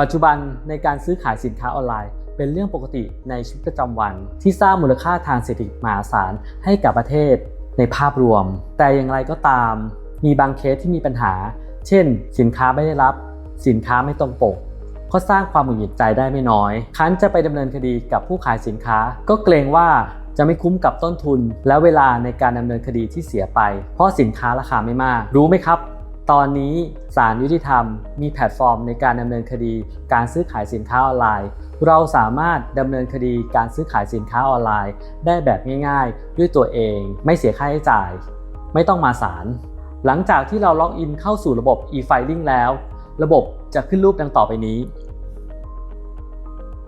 ปัจจุบันในการซื้อขายสินค้าออนไลน์ เป็นเรื่องปกติในชีวิตประจำวัน ที่สร้างมูลค่าทางเศรษฐกิจมหาศาลให้กับประเทศในภาพรวม แต่อย่างไรก็ตาม มีบางเคสที่มีปัญหา เช่น สินค้าไม่ได้รับ สินค้าไม่ตรงปก ก็สร้างความหงุดหงิดใจได้ไม่น้อย คันจะไปดำเนินคดีกับผู้ขายสินค้า ก็เกรงว่าจะไม่คุ้มกับต้นทุน และเวลาในการดำเนินคดีที่เสียไป เพราะสินค้าราคาไม่มาก รู้ไหมครับ ตอนนี้ศาลยุติธรรมมีแพลตฟอร์มในการดำเนินคดี การซื้อขายสินค้าออนไลน์ เราสามารถดำเนินคดีการซื้อขายสินค้าออนไลน์ ได้แบบง่ายๆ ด้วยตัวเอง ไม่เสียค่าใช้จ่าย ไม่ต้องมาศาลหลังจากที่เราล็อกอินเข้าสู่ระบบ e-filing แล้ว ระบบจะขึ้นรูปดังต่อไปนี้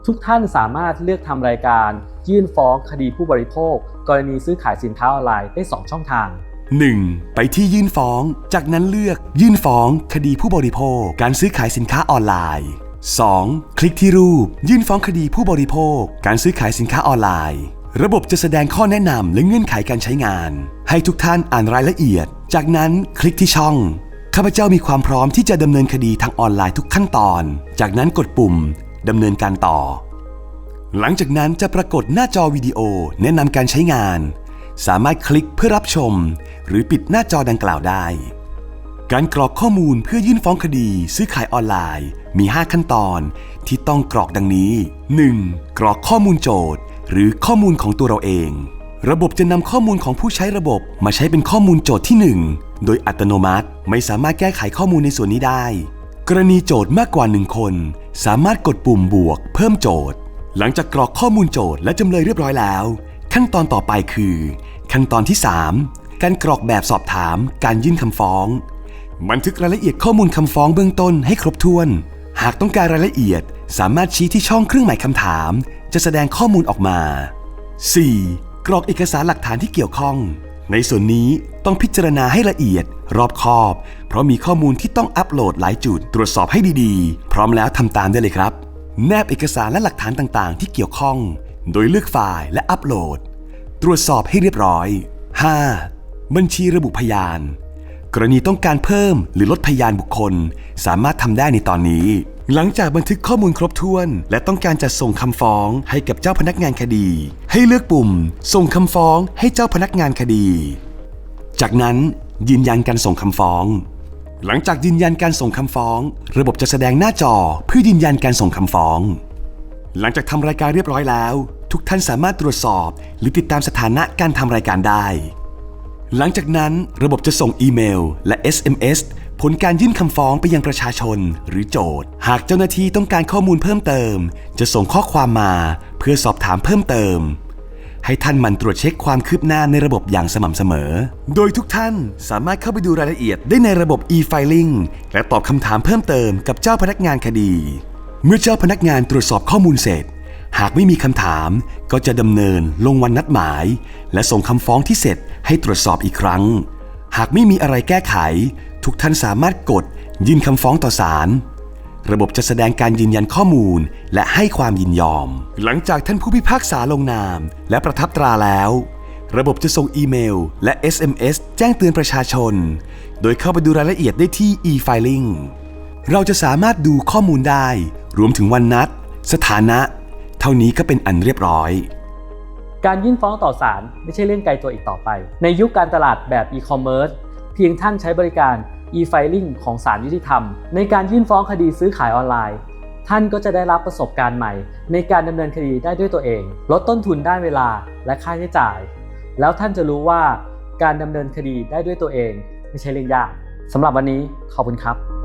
ทุกท่านสามารถเลือกทำรายการ ยื่นฟ้องคดีผู้บริโภค กรณีซื้อขายสินค้าออนไลน์ได้ 2 ช่องทาง 1. ไปที่ยื่นฟ้อง จากนั้นเลือกยื่นฟ้อง คดีผู้บริโภค การซื้อขายสินค้าออนไลน์ 2. คลิกที่รูป ยื่นฟ้องคดีผู้บริโภค การซื้อขายสินค้าออนไลน์ ระบบจะแสดงข้อแนะนำและเงื่อนไขการใช้งาน ให้ทุกท่านอ่านรายละเอียด จากนั้นคลิกที่ช่องข้าพเจ้ามีความพร้อมที่จะดำเนินคดีทางออนไลน์ทุกขั้นตอน จากนั้นกดปุ่มดำเนินการต่อ หลังจากนั้นจะปรากฏหน้าจอวิดีโอแนะนำการใช้งาน สามารถคลิกเพื่อรับชม หรือปิดหน้าจอดังกล่าวได้ การกรอกข้อมูลเพื่อยื่นฟ้องคดีซื้อขายออนไลน์มี 5 ขั้นตอนที่ต้องกรอกดังนี้ 1. กรอกข้อมูลโจทย์ หรือข้อมูลของตัวเราเอง ระบบจะนำข้อมูลของผู้ใช้ระบบมาใช้เป็นข้อมูลโจทย์ที่ 1 โดยอัตโนมัติไม่สามารถแก้ไขข้อมูลในส่วนนี้ได้ กรณีโจทย์มากกว่า 1 คน สามารถกดปุ่มบวก เพิ่มโจทย์ หลังจากกรอกข้อมูลโจทย์และจำเลยเรียบร้อยแล้ว ขั้นตอนต่อไปคือ ขั้นตอนที่ 3 การกรอกแบบสอบถามการยื่นคำฟ้อง บันทึกรายละเอียดข้อมูลคำฟ้องเบื้องต้นให้ครบถ้วน หากต้องการรายละเอียดสามารถชี้ที่ช่องเครื่องหมายคำถาม จะแสดงข้อมูลออกมา 4. กรอกเอกสารหลักฐานที่เกี่ยวข้อง ในส่วนนี้ต้องพิจารณาให้ละเอียด รอบคอบ เพราะมีข้อมูลที่ต้องอัปโหลดหลายจุดตรวจสอบให้ดีๆ พร้อมแล้วทำตามได้เลยครับ แนบเอกสารและหลักฐานต่างๆ ที่เกี่ยวข้อง โดยเลือกไฟล์และอัปโหลด ตรวจสอบให้เรียบร้อย 5. บัญชีระบุพยาน กรณีต้องการเพิ่มหรือลดพยานบุคคล สามารถทำได้ในตอนนี้ หลังจากบันทึกข้อมูลครบถ้วน และต้องการจะส่งคำฟ้องให้กับเจ้าพนักงานคดี ให้เลือกปุ่ม ส่งคำฟ้องให้เจ้าพนักงานคดี จากนั้นยืนยันการส่งคำฟ้อง หลังจากยืนยันการส่งคำฟ้อง ระบบจะแสดงหน้าจอเพื่อยืนยันการส่งคำฟ้อง หลังจากทำรายการเรียบร้อยแล้ว ทุกท่านสามารถตรวจสอบ หรือติดตามสถานะการทำรายการได้ หลังจากนั้นระบบจะส่งอีเมล และ SMS ผลการยื่นคำฟ้องไปยังประชาชนหรือโจทย์ หากเจ้าหน้าที่ต้องการข้อมูลเพิ่มเติม จะส่งข้อความมาเพื่อสอบถามเพิ่มเติม ให้ท่านหมันตรวจเช็คความคืบหน้าในระบบอย่างสม่ำเสมอ โดยทุกท่านสามารถเข้าไปดูรายละเอียดได้ในระบบ e-filing และตอบคำถามเพิ่มเติมกับเจ้าพนักงานคดี เมื่อเจ้าพนักงานตรวจสอบข้อมูลเสร็จ หากไม่มีคำถามก็จะดำเนินลงวันนัดหมาย และส่งคำฟ้องที่เสร็จให้ตรวจสอบอีกครั้ง หากไม่มีอะไรแก้ไข ทุกท่านสามารถกดยื่นคำฟ้องต่อศาลระบบจะแสดงการยืนยันข้อมูลและให้ความยินยอม หลังจากท่านผู้พิพากษาลงนาม และประทับตราแล้ว ระบบจะส่งอีเมล และ SMS แจ้งเตือนประชาชน โดยเข้าไปดูรายละเอียดได้ที่ e-filing เราจะสามารถดูข้อมูลได้ รวมถึงวันนัด สถานะ เท่านี้ก็เป็นอันเรียบร้อย การยื่นฟ้องต่อศาลไม่ใช่เรื่องไกลตัวอีกต่อไป ในยุคการตลาดแบบ e-commerce เพียงท่านใช้บริการ e-filing ของศาลยุติธรรม ในการยื่นฟ้องคดีซื้อขายออนไลน์ ท่านก็จะได้รับประสบการณ์ใหม่ ในการดำเนินคดีได้ด้วยตัวเอง ลดต้นทุนด้านเวลาและค่าใช้จ่าย แล้วท่านจะรู้ว่าการดำเนินคดีได้ด้วยตัวเอง ไม่ใช่เรื่องยากสำหรับวันนี้ขอบคุณครับ